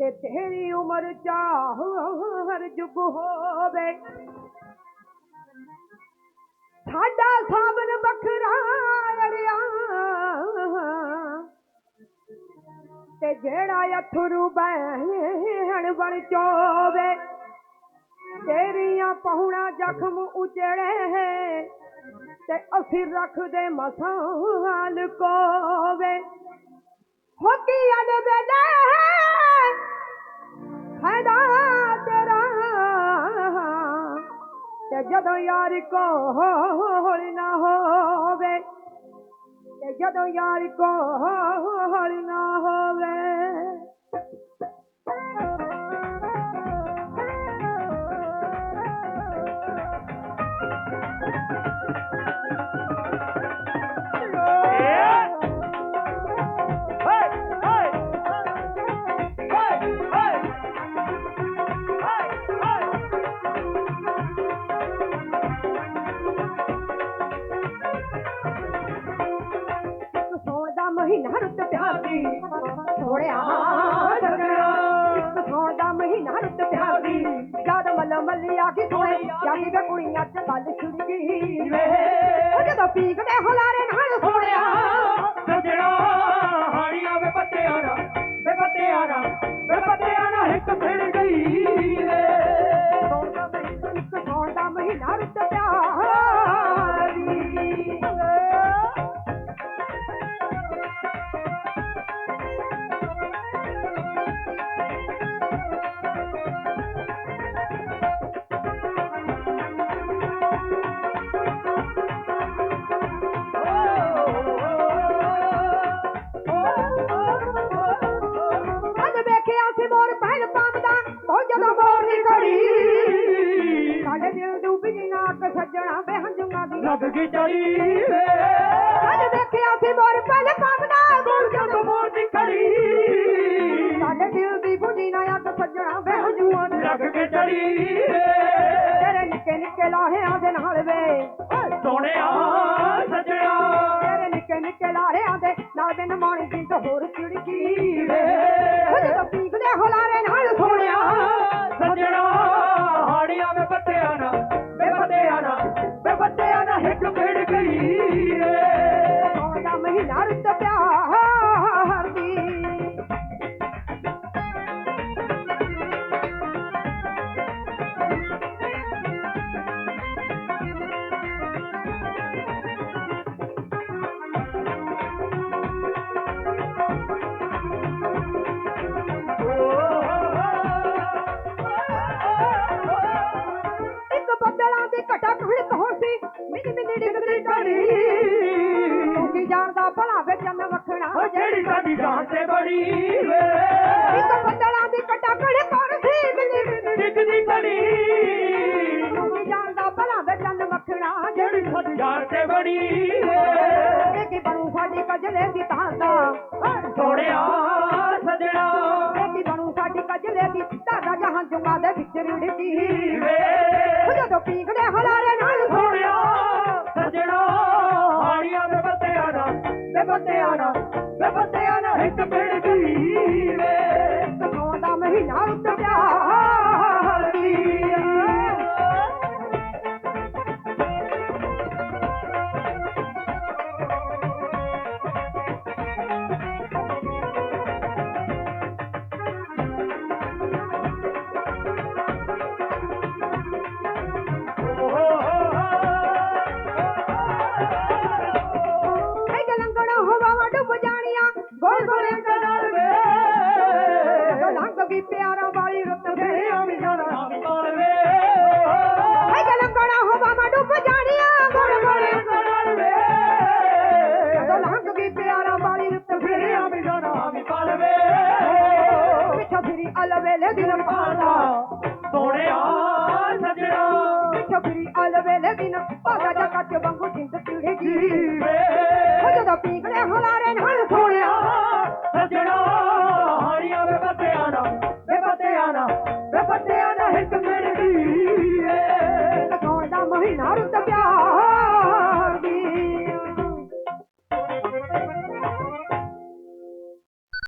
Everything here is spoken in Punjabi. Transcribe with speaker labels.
Speaker 1: ਤੇ ਤੇਰੀ ਉਮਰ ਚਾਹ ਹਰ ਜੁਗ ਹੋਵੇ। ਸਾਡਾ ਸਾਬਨ ਬਖਰਾ ਅੜਿਆ ਤੇ ਜਿਹੜਾ ਅਥਰੂ ਬਹਿਣ ਬਣ ਚੋਵੇ, ਤੇਰੀਆਂ ਪਹੁਣਾ ਜ਼ਖਮ ਉਜੜੇ ਤੇ ਅਸੀਂ ਰੱਖਦੇ ਮਸਾਲ ਕੋਵੇ। ਹੋ ਕੀ ਅਲ ਵੇਲੇ ਫਾਇਦਾ ਤੇਰਾ ਤੇ ਜਦੋਂ ਯਾਰ ਕੋਲ ਨਾ ਹੋਵੇ ਤੇ ਜਦੋਂ ਯਾਰ ਕੋਲ ਨਾ ਹੋਵੇ ਪਿਆਰ ਦੀ ਸੋਹਣਿਆ ਸਗਣਾ ਦਾ ਮਹੀਨਾ ਰੁੱਤ ਪਿਆਰ ਜਦ ਮੱਲ ਮੱਲੀ ਆ ਗਈ ਸੋਹਣੇ ਜਾਂਦੀ ਵੇ ਕੁੜੀਆਂ ਚ ਗੱਲ ਛੁੜ ਗਈ ਵੇ। ਉਹ ਜਦੋਂ ਪੀਕਦੇ ਹੁਲਾਰੇ ਨਾਲ ਸੋਹਣਿਆ।
Speaker 2: ਲੱਗ ਗਈ ਚੜੀ ਵੇ
Speaker 1: ਅੱਜ ਵੇਖਿਆ ਸੀ ਮੋਰ ਪਹਿਲ ਪਾਉਂਦਾ ਮੋਰ
Speaker 2: ਜਦੋਂ ਮੋਰ ਦੀ ਖੜੀ
Speaker 1: ਸਾਡੇ ਦਿਲ ਦੀ ਬੁਝੀ ਨਾ ਅੱਗ ਸੱਜਣਾ ਬੇਹੰਜੂਆਂ ਦੀ
Speaker 2: ਲੱਗ ਕੇ ਚੜੀ ਵੇ
Speaker 1: ਤੇਰੇ ਨਿੱਕੇ ਨਿੱਕੇ ਲਾਹਿਆਂ ਦੇ ਨਾਲ ਵੇ।
Speaker 2: ਸੋਹਣਿਆ ਸਜਣਾ
Speaker 1: ਤੇਰੇ ਨਿੱਕੇ ਨਿੱਕੇ ਲਾਹਿਆਂ ਦੇ ਨਾਲ ਬਿਨ ਮਾਣੀ ਦੀ ਤੋਂ ਹੋਰ ਚਿੜਕੀ ਵੇ
Speaker 2: ਇੱਕ ਫਿੜ
Speaker 1: ਮਹੀਨਾ ਰੁੱਤ ਪਿਆਰ ਦੀ ਇੱਕ ਬੱਦਲਾਂ ਦੀ ਘਟਾ ਖੜਕ ਕੀ ਜਾਣਦਾ ਭਲਾ ਵੇ ਚੰਨ ਵਖਣਾ।
Speaker 2: ਉਹ ਜਿਹੜੀ ਸਾਡੀ ਜਾਨ ਤੇ ਬੜੀ ਵੇ।
Speaker 1: ਇੱਕ ਬੱਦਲਾਂ ਦੀ ਖੜਕ ਹੋ ਸੀ ਮਿੰਨੀ
Speaker 2: ਡਿੱਗਦੀ ਕੜੀ
Speaker 1: ਤੂੰ ਕੀ ਜਾਣਦਾ ਭਲਾ ਵੇ ਚੰਨ ਵਖਣਾ।
Speaker 2: ਜਿਹੜੀ ਸਾਡੀ ਜਾਨ ਤੇ ਬੜੀ ਵੇ।
Speaker 1: ਕੀ ਬਣੂ ਸਾਡੀ ਕਜਲੇ ਦੀ ਤਾਂਦਾ
Speaker 2: ਸੋਹਣਿਆ ਸਜਣਾ।
Speaker 1: ਕੀ ਬਣੂ ਸਾਡੀ ਕਜਲੇ ਦੀ ਧਾਗਾ ਜਹਾਂ ਜੁਗਾ ਦੇ ਵਿੱਚ ਰਿੜਦੀ
Speaker 2: ਵੇ।
Speaker 1: ਜਦੋਂ ਪੀਕਦੇ ਹਲਾਰੇ
Speaker 2: ਵੇ ਪੱਤਿਆਂ ਦਾ ਵੇ ਪੱਤਿਆਂ ਦਾ
Speaker 1: छपरी कल वे ਜਦੋਂ वांगु जिंदी
Speaker 2: ਨਾਲ फलारे ਸਜਣਾ